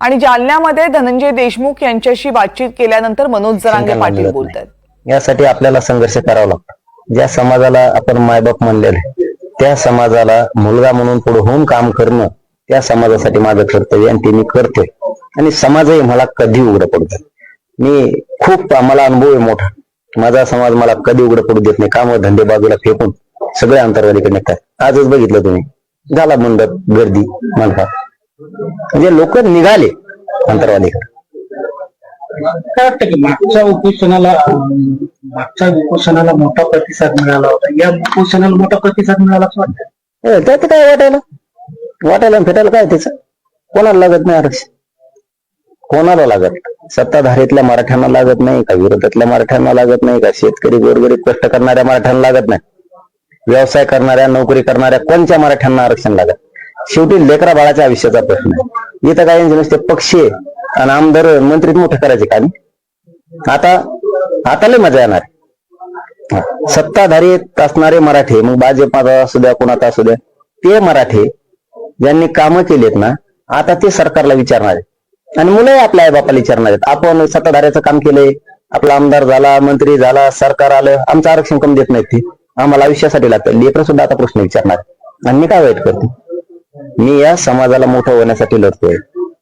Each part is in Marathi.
आणि जालन्यामध्ये धनंजय देशमुख यांच्याशी बातचीत केल्यानंतर मनोज जरांगे पाटील मिळत बोलत आहेत यासाठी आपल्याला संघर्ष करावा लागतो. ज्या समाजाला आपण मायबाप म्हणलेले त्या समाजाला मुलगा म्हणून पुढे होऊन काम करणं त्या समाजासाठी माझं कर्तव्य आणि ते मी करतोय आणि समाजही मला कधी उघडं पडतं मी खूप मला अनुभव आहे मोठा. माझा समाज मला कधी उघडं पडू देत नाही. काम धंदे बाजूला फेकून सगळे अंतर्वादीकडे निघतात. आजच बघितलं तुम्ही. झाला मंडप गर्दी मनफा म्हणजे लोक निघाले अंतर्वादीकडे. काय वाटतं की मागच्या उपोषणाला मागच्या उपोषणाला मोठा प्रतिसाद मिळाला होता? या उपोषणाला मोठा प्रतिसाद मिळाला असं वाटतं त्यात काय वाटायला? वाटायला फेटायला काय त्याच? कोणाला लागत नाही आरक्षण? कोणाला लागत? सत्ताधारीतल्या मराठ्यांना लागत नाही का विरोधातल्या मराठ्यांना लागत नाही का शेतकरी गोरगरीब कष्ट करणाऱ्या मराठ्यांना लागत नाही? व्यवसाय करणाऱ्या नोकरी करणाऱ्या कोणत्या मराठ्यांना आरक्षण लागत शेवटी लेकरा बाळाच्या आयुष्याचा प्रश्न आहे. इथं काय नुसते पक्षी आणि आमदार मंत्रीत मोठे करायचे का आता आता लय मजा येणार आहे. असणारे मराठे मग भाजपाचा असू द्या कोणाचा असू द्या ते मराठे ज्यांनी कामं केलीत ना आता ते सरकारला विचारणार आहेत. आणि मुलंही आपल्या आई बापाला विचारणार आहेत. आपण सत्ताधाऱ्याचं काम केलंय आपला आमदार झाला मंत्री झाला सरकार आलं आमचं आरक्षण कमी देत नाहीत ते. आम्हाला आयुष्यासाठी लागतं. लेकर सुद्धा आता प्रश्न विचारणार आणि मी काय वाईट करतो? मी या समाजाला मोठं होण्यासाठी लढतोय.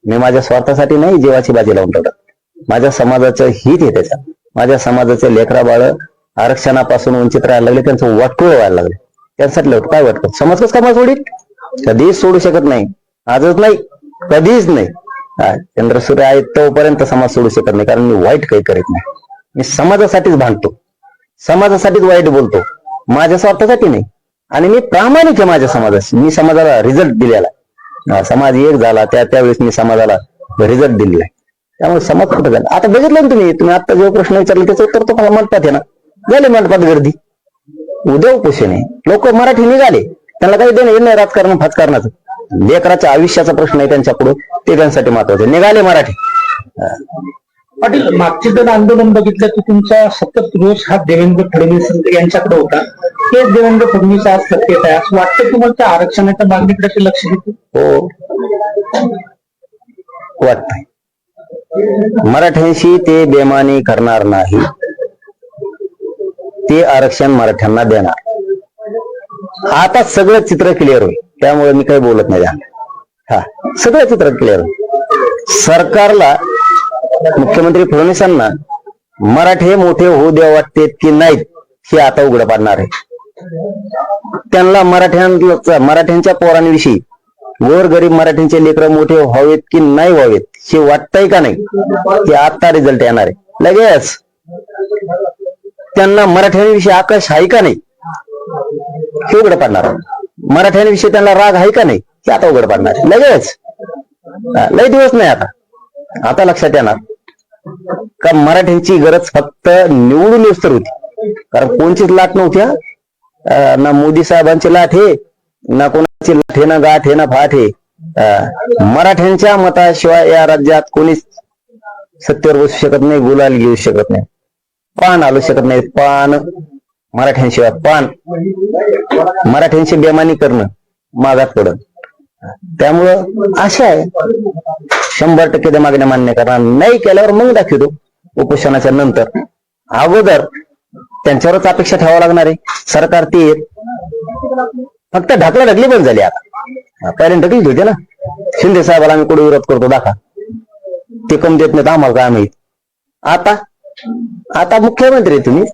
मी माझ्या स्वार्थासाठी नाही जीवाची बाजी लावून लढत माझ्या समाजाचं हित आहे त्याच्यात माझ्या समाजाचे लेकरा बाळ आरक्षणापासून वंचित राहायला लागले त्यांचं वाटकुळ व्हायला लागले. त्यांच्यासाठी लढ काय वाटतं? समाज का माझ सोडील कधीच सोडू शकत नाही. आजच नाही कधीच नाही. चंद्र चंद्रसूर्य आहे तोपर्यंत समाज सोडू शकत नाही कारण मी वाईट काही करीत नाही. मी समाजासाठीच भांडतो. समाजासाठीच वाईट बोलतो. माझ्या स्वार्थासाठी नाही. आणि मी प्रामाणिक आहे माझ्या समाजाशी. मी समाजाला रिझल्ट दिलेला समाज एक झाला त्या त्यावेळेस मी समाजाला रिझल्ट दिलेला आहे. त्यामुळे समाज कुठं झाला आता बघितलं ना तुम्ही तुम्ही आता जो प्रश्न विचारला त्याचं उत्तर तुम्हाला मंडपात आहे ना? झाले मंडपात गर्दी. उद्या उपोषण आहे लोक मराठी निघाले. त्यांना काही देणं येणं राजकारण फाजकारणाचं लेकराच्या आयुष्याचा प्रश्न आहे त्यांच्या पुढे ते त्यांच्यासाठी महत्त्वाचे निघाले मराठी. पाटील मागचे जर आंदोलन बघितलं की तुमचा सतत रोष हा देवेंद्र फडणवीस यांच्याकडे होता. तेच देवेंद्र फडणवीस आज सत्तेत आहे. असं वाटतं तुम्हाला त्या आरक्षणाच्या मागणीकडे ते लक्ष देते हो. वाटतंय. मराठ्यांशी ते बेमानी करणार नाही. ते आरक्षण मराठ्यांना देणार. आता सगळं चित्र क्लिअर होईल. त्यामुळे मी काही बोलत नाही. हा. सगळं चित्र क्लिअर होईल. सरकारला मुख्यमंत्री फडणवीसांना मराठे मोठे होऊ द्या वाटते की नाहीत हे आता उघड पाडणार आहे. त्यांना मराठ्यां मराठ्यांच्या पोरांविषयी गोर गरीब मराठ्यांचे लेकर मोठे व्हावेत की नाही व्हावेत हे वाटतंय का नाही? ते आता रिझल्ट येणार आहे. लगेच. त्यांना मराठ्यांविषयी आकाश आहे का नाही? हे उघड पाडणार मराठ्यांविषयी त्यांना राग आहे का नाही? हे आता उघड पाडणार आहे. लगेच. लय दिवस नाही आता. आता लक्षात येणार. का मराठ्यांची गरज फक्त निवडून तर होती. कारण कोणचीच लाट नव्हत्या. अं, ना मोदी साहेबांची लाट हे ना कोणाची लाट हे ना गाठ हे ना फाट हे. मराठ्यांच्या मताशिवाय या राज्यात कोणीच सत्तेवर बसू शकत नाही गुलाल घेऊ शकत नाही. पान आलू शकत नाही पान मराठ्यांशिवाय पान. मराठ्यांची बेमानी करणं मागात पडत त्यामुळं आशा आहे. शंभर टक्के त्या मागण्या मान्य करणार नाही केल्यावर मग दाखवतो. उपोषणाच्या नंतर. अगोदर त्यांच्यावरच अपेक्षा ठेवावं लागणार आहे. सरकार ते फक्त ढकला ढकली पण झाली आता. पहिल्यांदा ढकली होते ना? शिंदे साहेबाला आम्ही कुठे विरोध करतो? दाखा ते कम देत नाहीत आम्हाला काय माहीत. आता आता मुख्यमंत्री तुम्ही.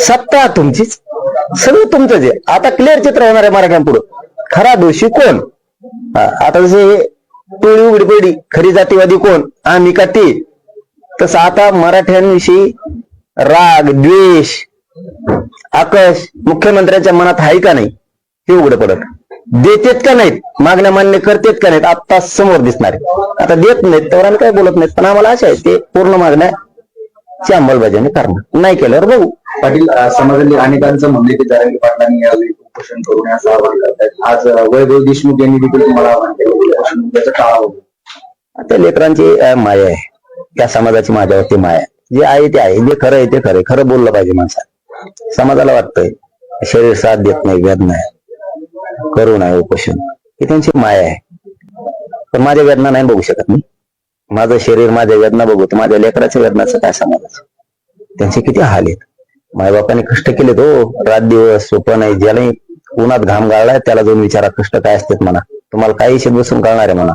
सत्ता तुमचीच. सगळं तुमचंच आहे. आता क्लिअर चित्र होणार आहे मराठ्यांपुढं. खरा दोषी कोण? आता जसे टोळी उघडी पडली खरी जातीवादी कोण? आम्ही का ते? तसं आता मराठ्यांविषयी राग द्वेष आकश मुख्यमंत्र्यांच्या मनात आहे का नाही? हे उघड पडत. देतेत का नाहीत? मागण्या मान्य करतेत का नाहीत? आता समोर दिसणार आहे. आता देत नाहीत तर आम्ही काय बोलत नाहीत? पण आम्हाला आशा आहे ते पूर्ण मागण्या ची अंमलबजावणी करणार. नाही केल्यावर बघू. पाटील समाजातील अनेकांचं म्हणणे की जारंगी पाटलांनी यावेळी उपोषण करू नये असं आवाहन करतायत. आज वैभव देशमुख यांनी देखील तुम्हाला आवाहन केलं उपोषण त्याचं टाळावं त्या लेकरांची माया आहे. त्या समाजाची माझ्यावरती माया आहे. जे आहे ते आहे. जे खरं आहे ते खरं खरं बोललं पाहिजे माणसाला. समाजाला वाटतंय शरीर साथ देत नाही वेदना आहे. करू आहे उपोषण. ही त्यांची माया आहे. पण माझ्या वेदना नाही बघू शकत मी. माझं शरीर माझ्या वेदना तर माझ्या लेकराच्या वेदनाचं काय समाजाचं? त्यांचे किती हाल आहेत? मायबापाने कष्ट केले तो हो. रात दिवस सोपं नाही ज्याने उन्हात घाम गाळलाय त्याला जाऊन विचारा कष्ट काय असतात म्हणा. तुम्हाला काही शेत बसून कळणार आहे म्हणा.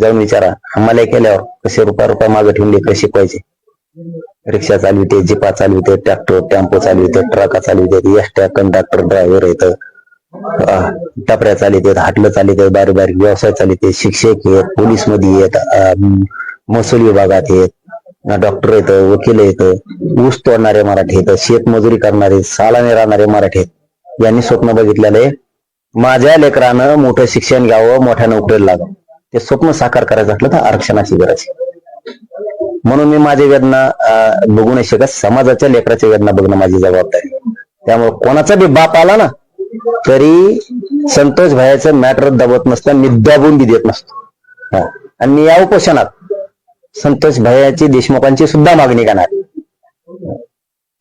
जाऊन विचारा. आम्हाला केल्यावर कसे रुपया रुपया मागे ठेवून लेकर शिकवायचे? रिक्षा चालविते जिपा चालविते ट्रॅक्टर टेम्पो चालविते ट्रका चालविते एसट्या कंडक्टर ड्रायव्हर येत. टपऱ्या चालित हाटलं चालित बारीक बारीक व्यवसाय चालित शिक्षक आहेत पोलीसमध्ये येत अं, महसूल विभागात आहेत डॉक्टर येत वकील येत ऊस तोडणारे मराठी येत शेतमजुरी करणारे सालाने राहणारे मराठी आहेत यांनी स्वप्न बघितलेले माझ्या लेकरानं मोठं शिक्षण घ्यावं मोठ्या नोकरीला लागावं. ते स्वप्न साकार करायचं असलं तर आरक्षणाची गरज आहे म्हणून मी माझी वेदना अं, बघू नाही शकत. समाजाच्या लेकराच्या वेदना बघणं माझी जबाबदारी. त्यामुळे कोणाचा बी बाप आला ना तरी संतोष भायाचं मॅटर दबत नसतं मी दाबून बी देत नसतो. हो. आणि मी या उपोषणात संतोष भैयाची देशमुखांची सुद्धा मागणी करणार.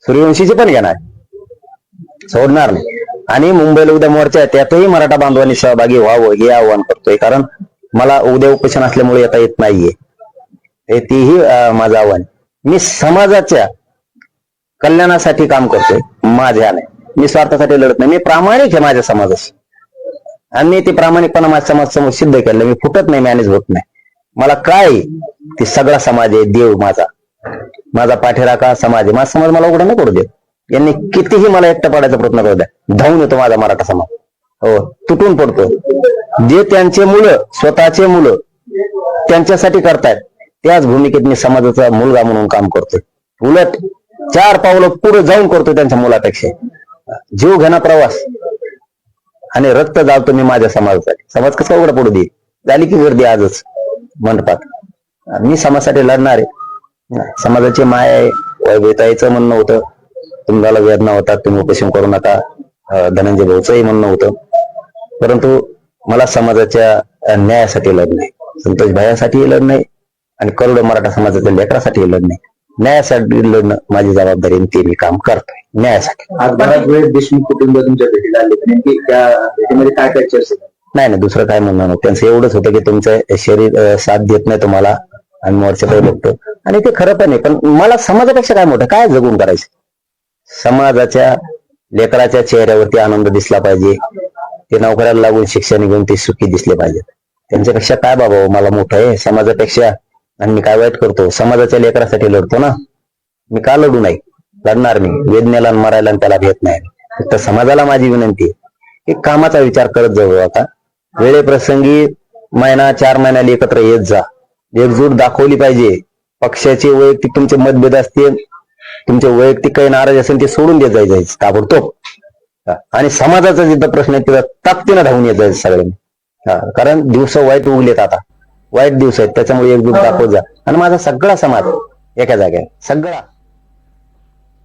सूर्यवंशीची पण घेणार. सोडणार नाही. आणि मुंबईला उद्या मोर्चा आहे त्यातही मराठा बांधवांनी सहभागी व्हावं हे आव्हान करतोय. कारण मला उद्या उपोषण असल्यामुळे येता येत नाहीये. हे तेही माझं आव्हान मी समाजाच्या कल्याणासाठी काम करतोय. माझ्या नाही. मी स्वार्थासाठी लढत नाही. मी प्रामाणिक आहे माझ्या समाजाशी. आणि मी ते प्रामाणिकपणा माझ्या समाज समोर सिद्ध केलं मी फुटत नाही मॅनेज होत नाही. मला काय ते सगळा समाज आहे देव माझा. माझा पाठीराखा समाज आहे. माझा समाज मला उघडा नाही करू देत यांनी कितीही मला एकटं पाडायचा प्रयत्न करू द्या. धावून येतो माझा मराठा समाज. हो तुटून पडतो. जे त्यांचे मुलं स्वतःचे मुलं त्यांच्यासाठी करतायत त्याच भूमिकेत मी समाजाचा मुलगा म्हणून काम करतोय. उलट चार पावलं पुढे जाऊन करतो त्यांच्या मुलापेक्षा. जीव घेणा प्रवास. आणि रक्त जाळतो मी माझ्या समाजासाठी. समाज कसा उघडा पडू दे? झाली की गर्दी आजच. मंडपात मी समाजासाठी लढणार. आहे समाजाची माय आहे. वैभवताईचं म्हणणं होतं. तुम्हाला वेदना होतात. तुम्ही उपोषण करू नका. धनंजय भाऊचंही म्हणणं होतं. परंतु मला समाजाच्या न्यायासाठी लढणं. आहे संतोष भायासाठी लढणं आहे आणि करोडो मराठा समाजाच्या लेकरासाठी लढणं. आहे न्यायासाठी लढणं माझी जबाबदारी ते मी काम करतोय. न्यायासाठी. आज बराच वेळ देशमुख कुटुंब तुमच्या भेटीला आले नेमकी त्या भेटीमध्ये काय काय चर्चा नाही नाही दुसरं काय म्हणणार नाही. त्यांचं एवढंच होतं की तुमचं शरीर साथ देत नाही तुम्हाला आम्ही मोर्चाकडे बघतो. आणि ते खरं पण आहे पण मला समाजापेक्षा काय मोठं? काय जगून करायचं? समाजाच्या लेकराच्या चेहऱ्यावरती आनंद दिसला पाहिजे. ते नोकऱ्याला लागून शिक्षण घेऊन ते सुखी दिसले पाहिजेत. त्यांच्यापेक्षा काय बाबा हो, मला मोठं आहे. समाजापेक्षा आणि मी काय वाईट करतो? समाजाच्या लेकरासाठी लढतो ना? मी का लढू नाही लढणार मी. वेदनेला मरायला आणि त्याला भेट नाही. फक्त समाजाला माझी विनंती आहे. की कामाचा विचार करत जाऊ आता. वेळेप्रसंगी महिना चार महिन्याला एकत्र येत जा. एकजूट दाखवली पाहिजे. पक्षाचे वैयक्तिक तुमचे मतभेद असतील तुमचे वैयक्तिक काही नाराज असेल ते सोडून देत जायचं ताबडतोब. हा. आणि समाजाचा जिथं प्रश्न आहे तिथं ताकदीनं धावून येत जायचं सगळ्यांनी. हा. कारण दिवस वाईट उगलेत आता. वाईट दिवस आहेत त्याच्यामुळे एकजूट दाखवत जा. आणि माझा सगळा समाज एका जागेवर. सगळा.